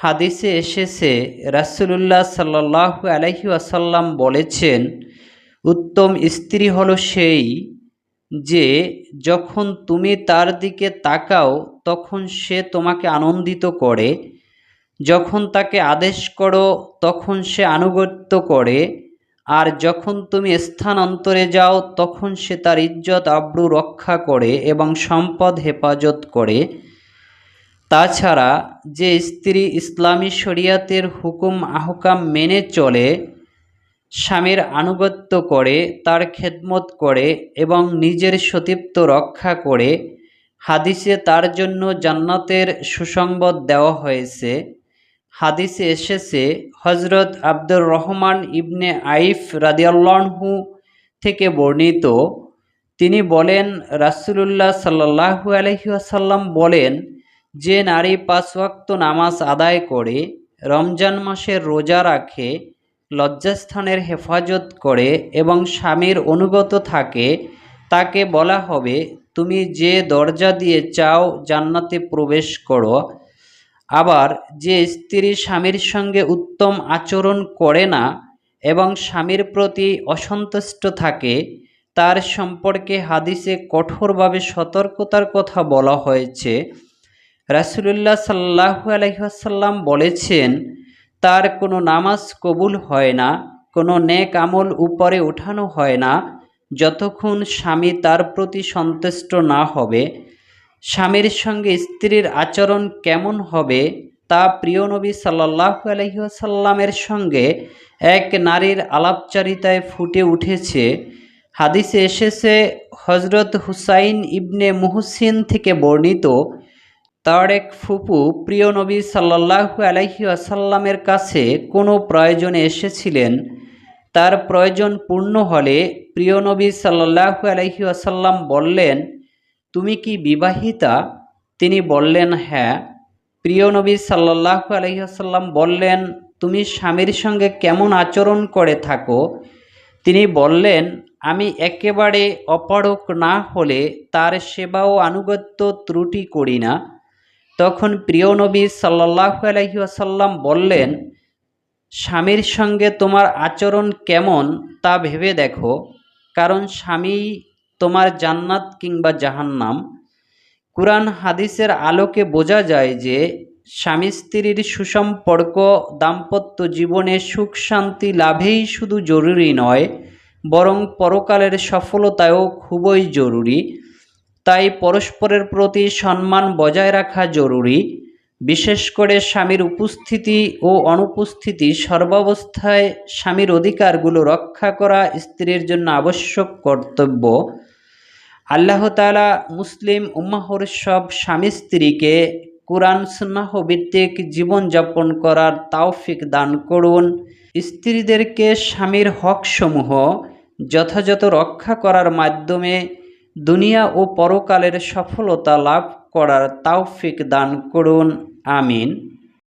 হাদিসে এসেছে, রাসূলুল্লাহ সাল্লাল্লাহু আলাইহি ওয়াসাল্লাম বলেছেন, উত্তম স্ত্রী হলো সেই যে যখন তুমি তার দিকে তাকাও, তখন সে তোমাকে আনন্দিত করে। যখন তাকে আদেশ করো, তখন সে আনুগত্য করে। আর যখন তুমি স্থানান্তরে যাও, তখন সে তার ইজ্জত, আব্রু রক্ষা করে এবং সম্পদ হেফাজত করে। তাছাড়া যে স্ত্রী ইসলামী শরিয়াতের হুকুম আহকাম মেনে চলে, স্বামীর আনুগত্য করে, তার খেদমত করে এবং নিজের সতীত্ব রক্ষা করে, হাদিসে তার জন্য জান্নাতের সুসংবাদ দেওয়া হয়েছে। হাদিসে এসেছে হজরত আব্দুর রহমান ইবনে আইফ রাদিয়াল্লাহু থেকে বর্ণিত, তিনি বলেন, রাসূলুল্লাহ সাল্লাহু আলহি আসাল্লাম বলেন যে নারী পাঁচ নামাজ আদায় করে, রমজান মাসের রোজা রাখে, লজ্জাস্থানের হেফাজত করে এবং স্বামীর অনুগত থাকে, তাকে বলা হবে, তুমি যে দরজা দিয়ে চাও জান্নাতে প্রবেশ করো। আবার, যে স্ত্রী স্বামীর সঙ্গে উত্তম আচরণ করে না এবং স্বামীর প্রতি অসন্তুষ্ট থাকে, তার সম্পর্কে হাদিসে কঠোরভাবে সতর্কতার কথা বলা হয়েছে। রাসুলুল্লাহ সাল্লাহু আলহিহাসাল্লাম বলেছেন, তার কোনো নামাজ কবুল হয় না, কোনো নেক আমল উপরে ওঠানো হয় না, যতক্ষণ স্বামী তার প্রতি সন্তুষ্ট না হবে। স্বামীর সঙ্গে স্ত্রীর আচরণ কেমন হবে, তা প্রিয় নবী সাল্লাহ আলহিহাসাল্লামের সঙ্গে এক নারীর আলাপচারিতায় ফুটে উঠেছে। হাদিসে এসেছে হজরত হুসাইন ইবনে মুহসিন থেকে বর্ণিত তার এক ফুপু প্রিয় নবী সাল্লাহু আলাইহি আসাল্লামের কাছে কোনো প্রয়োজনে এসেছিলেন। তার প্রয়োজন পূর্ণ হলে প্রিয় নবী সাল্লাহু আলাইহি আসাল্লাম বললেন, তুমি কি বিবাহিতা? তিনি বললেন হ্যাঁ। প্রিয় নবী সাল্লাহু আলহি আসাল্লাম বললেন, তুমি স্বামীর সঙ্গে কেমন আচরণ করে থাকো? তিনি বললেন, আমি একেবারে অপারক না হলে তার সেবা ও আনুগত্য ত্রুটি করি না। তখন প্রিয় নবী সাল্লাহ আলহি আসাল্লাম বললেন, স্বামীর সঙ্গে তোমার আচরণ কেমন তা ভেবে দেখো, কারণ স্বামী তোমার জান্নাত কিংবা জাহান্নাম। কুরআন হাদিসের আলোকে বোঝা যায় যে, স্বামী স্ত্রীর সুসম্পর্ক, দাম্পত্য জীবনে সুখ শান্তি লাভেই শুধু জরুরি নয়, বরং পরকালের সফলতায়ও খুবই জরুরি। তাই পরস্পরের প্রতি সম্মান বজায় রাখা জরুরি, বিশেষ করে স্বামীর উপস্থিতি ও অনুপস্থিতি সর্বাবস্থায় স্বামীর অধিকারগুলো রক্ষা করা স্ত্রীর জন্য আবশ্যক কর্তব্য। আল্লাহ তালা মুসলিম উম্মাহর সব স্বামী স্ত্রীকে কোরআন সুন্নাহ ভিত্তিক জীবনযাপন করার তাওফিক দান করুন। স্ত্রীদেরকে স্বামীর হকসমূহ যথাযথ রক্ষা করার মাধ্যমে দুনিয়া ও পরকালের সফলতা লাভ করার তাওফিক দান করুন আমিন।